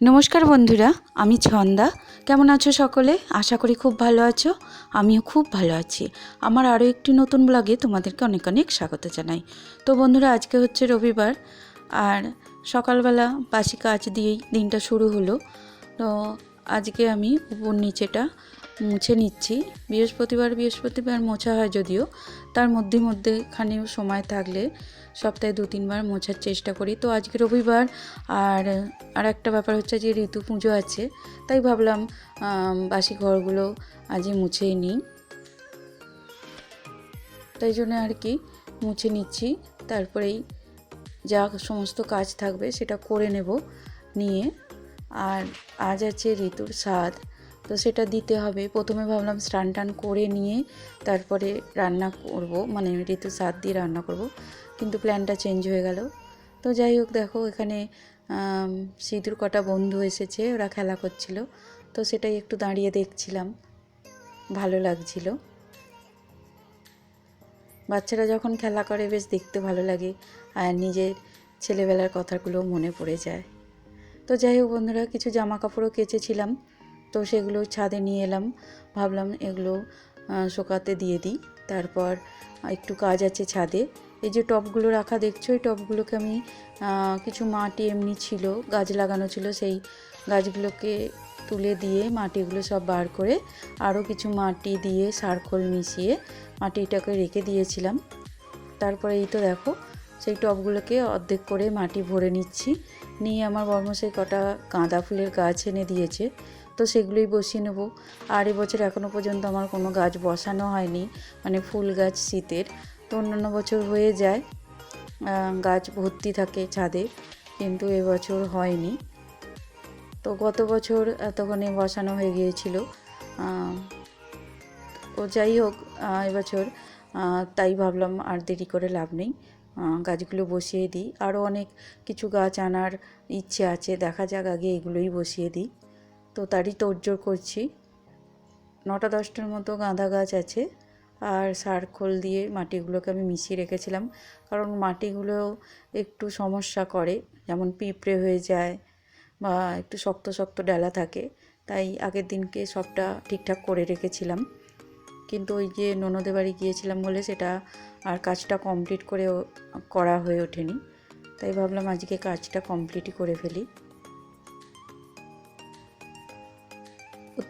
নমস্কার বন্ধুরা, আমি ছন্দা। কেমন আছো সকলে? আশা করি খুব ভালো আছো। আমিও খুব ভালো আছি। আমার আরও একটি নতুন ব্লগে তোমাদেরকে অনেক অনেক স্বাগত জানাই। তো বন্ধুরা, আজকে হচ্ছে রবিবার, আর সকালবেলা বাসি কাজ দিয়েই দিনটা শুরু হলো। তো আজকে আমি উপর নিচেটা মুছে নিচ্ছি। বৃহস্পতিবার বৃহস্পতিবার মোছা হয় যদিও, তার মধ্যে মধ্যে খানিও সময় থাকলে সপ্তাহে দু তিনবার মোছার চেষ্টা করি। তো আজকে রবিবার, আর আর একটা ব্যাপার হচ্ছে যে ঋতু পুজো আছে, তাই ভাবলাম বাসি ঘরগুলো আজই মুছেই নিই। তাই জন্য আর কি মুছে নিচ্ছি, তারপরেই যা সমস্ত কাজ থাকবে সেটা করে নেব, নিয়ে। আর আজ আছে ঋতুর স্বাদ। তো সেটা দিতে হবে। প্রথমে ভাবলাম স্নান টান করে নিয়ে তারপরে রান্না করব। মানে ঋতু স্বাদ দিয়ে রান্না করব। কিন্তু প্ল্যানটা চেঞ্জ হয়ে গেল। তো যাই হোক, দেখো এখানে সিঁদুর কটা বন্ধু এসেছে, ওরা খেলা করছিল। তো সেটাই একটু দাঁড়িয়ে দেখছিলাম। ভালো লাগছিল। বাচ্চারা যখন খেলা করে, বেশ দেখতে ভালো লাগে। আর নিজের ছেলেবেলার কথাগুলো মনে পড়ে যায়। তো যাই হোক বন্ধুরা, কিছু জামা কাপড়ও কেচেছিলাম। তো সেগুলো ছাদে নিয়ে এলাম। ভাবলাম এগুলো শোকাতে দিয়ে দিই। তারপর একটু কাজ আছে ছাদে। এই যে টবগুলো রাখা দেখছ, এই টবগুলোকে আমি কিছু মাটি এমনি ছিল, গাছ লাগানো ছিল, সেই গাছগুলোকে তুলে দিয়ে মাটিগুলো সব বার করে আরও কিছু মাটি দিয়ে সারখোল মিশিয়ে মাটিটাকে রেখে দিয়েছিলাম। তারপরে এই তো দেখো, সেই টবগুলোকে অর্ধেক করে মাটি ভরে নিচ্ছি। নিয়ে আমার বর্মশাই কটা গাঁদা ফুলের গাছ এনে দিয়েছে। তো সেগুলোই বসিয়ে নেব। আর এবছর এখনও পর্যন্ত আমার কোনো গাছ বসানো হয়নি মানে ফুল গাছ শীতের। তো অন্যান্য বছর হয়ে যায় গাছ ভর্তি থাকে ছাদে, কিন্তু এবছর হয়নি। তো গত বছর এতক্ষণে বসানো হয়ে গিয়েছিল তো যাই হোক এবছর তাই ভাবলাম আর দেরি করে লাভ নেই গাছগুলো বসিয়ে দিই। আরও অনেক কিছু গাছ আনার ইচ্ছে আছে, দেখা যাক আগে এগুলোই বসিয়ে দিই। তো তারই তোড়জোড় করছি। নটা দশটার মতো গাঁদা গাছ আছে আর সার খোল দিয়ে মাটিগুলোকে আমি মিশিয়ে রেখেছিলাম কারণ মাটিগুলো একটু সমস্যা করে, যেমন পিঁপড়ে হয়ে যায় বা একটু শক্ত শক্ত ডালা থাকে, তাই আগের দিনকে সবটা ঠিকঠাক করে রেখেছিলাম। কিন্তু ওই যে ননদের বাড়ি গিয়েছিলাম বলে সেটা আর কাজটা কমপ্লিট করে করা হয়ে ওঠেনি, তাই ভাবলাম আজকে কাজটা কমপ্লিটই করে ফেলি।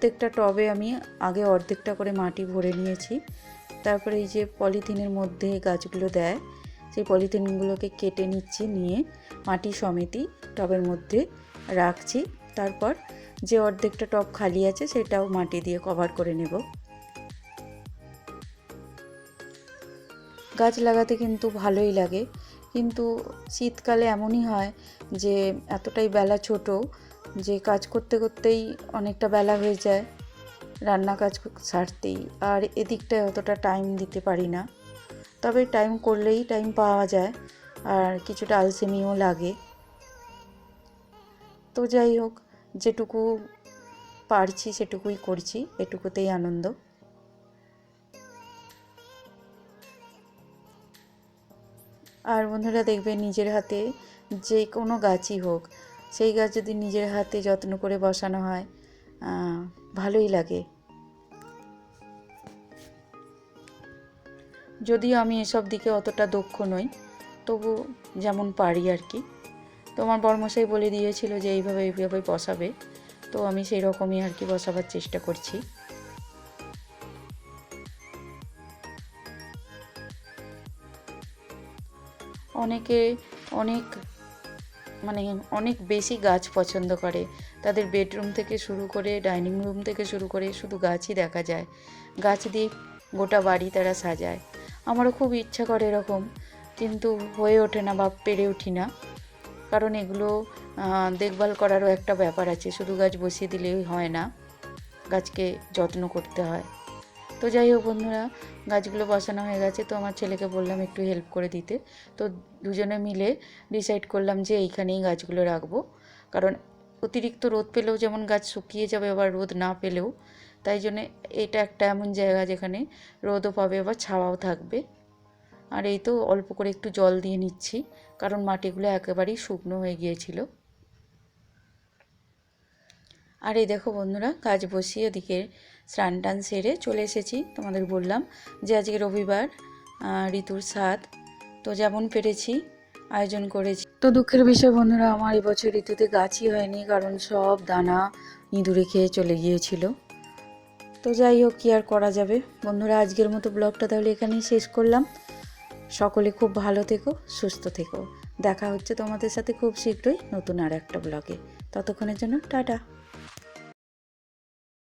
প্রত্যেকটা টবে আমি আগে অর্ধেকটা করে মাটি ভরে নিয়েছি। তারপরে এই যে পলিথিনের মধ্যে গাছগুলো দেয়, সেই পলিথিনগুলোকে কেটে নিচ্ছি, নিয়ে মাটি সমেতই টবের মধ্যে রাখছি। তারপর যে অর্ধেকটা টব খালি আছে সেটাও মাটি দিয়ে কভার করে নেব। গাছ লাগাতে কিন্তু ভালোই লাগে। কিন্তু শীতকালে এমনই হয় যে এতটাই বেলা ছোট যে কাজ করতে করতেই অনেকটা বেলা হয়ে যায়, রান্না কাজ সারতেই, আর এদিকটায় অতটা টাইম দিতে পারি না। তবে টাইম করলেই টাইম পাওয়া যায়, আর কিছুটা আলসেমিও লাগে। তো যাই হোক, যেটুকু পারছি সেটুকুই করছি, এটুকুতেই আনন্দ। আর বন্ধুরা দেখবে নিজের হাতে যে কোনো গাছই হোক সেই গাছ যদি নিজের হাতে যত্ন করে বসানো হয় ভালোই লাগে। যদিও আমি এসব দিকে অতটা দক্ষ নই, তবু যেমন পারি আর কি। তো আমার বর্মশাই বলে দিয়েছিল যে এইভাবে এইভাবে বসাবে, তো আমি সেই রকমই আর কি বসাবার চেষ্টা করছি। অনেকে অনেক মানে অনেক বেশি গাছ পছন্দ করে। তাদের বেডরুম থেকে শুরু করে, ডাইনিং রুম থেকে শুরু করে শুধু গাছই দেখা যায়। গাছ দিয়ে গোটা বাড়ি তারা সাজায়। আমারও খুব ইচ্ছা করে এরকম, কিন্তু হয়ে ওঠে না বা পেরে উঠি না। কারণ এগুলো দেখভাল করারও একটা ব্যাপার আছে। শুধু গাছ বসিয়ে দিলেই হয় না। গাছকে যত্ন করতে হয়। তো যাই হোক বন্ধুরা, গাছগুলো বসানো হয়ে গেছে, তো আমার ছেলেকে বললাম একটু হেল্প করে দিতে। তো দুজনে মিলে ডিসাইড করলাম যে এইখানেই গাছগুলো রাখব। কারণ অতিরিক্ত রোদ পেলেও যেমন গাছ শুকিয়ে যাবে, আবার রোদ না পেলেও, তাই জন্যে এটা একটা এমন জায়গা যেখানে রোদও পাবে, আবার ছাওয়াও থাকবে। আর এই তো অল্প করে একটু জল দিয়ে নিচ্ছি, কারণ মাটিগুলো একেবারেই শুকনো হয়ে গিয়েছিল। আর এই দেখো বন্ধুরা, কাজ বসিয়ে ওদিকে স্নান টান সেরে চলে এসেছি। তোমাদের বললাম যে আজকে রবিবার ঋতুর সাত তো যেমন পেরেছি, আয়োজন করেছি। তো দুঃখের বিষয় বন্ধুরা, আমার এবছর ঋতুতে গাছই হয়নি, কারণ সব দানা ইঁদুরে খেয়ে চলে গিয়েছিল। তো যাই হোক, কি আর করা যাবে? বন্ধুরা, আজকের মতো ব্লগটা তাহলে এখানেই শেষ করলাম। সকলে খুব ভালো থেকো, সুস্থ থেকো। দেখা হচ্ছে তোমাদের সাথে খুব শীঘ্রই নতুন আর একটা ব্লগে। ততক্ষণের জন্য টাটা।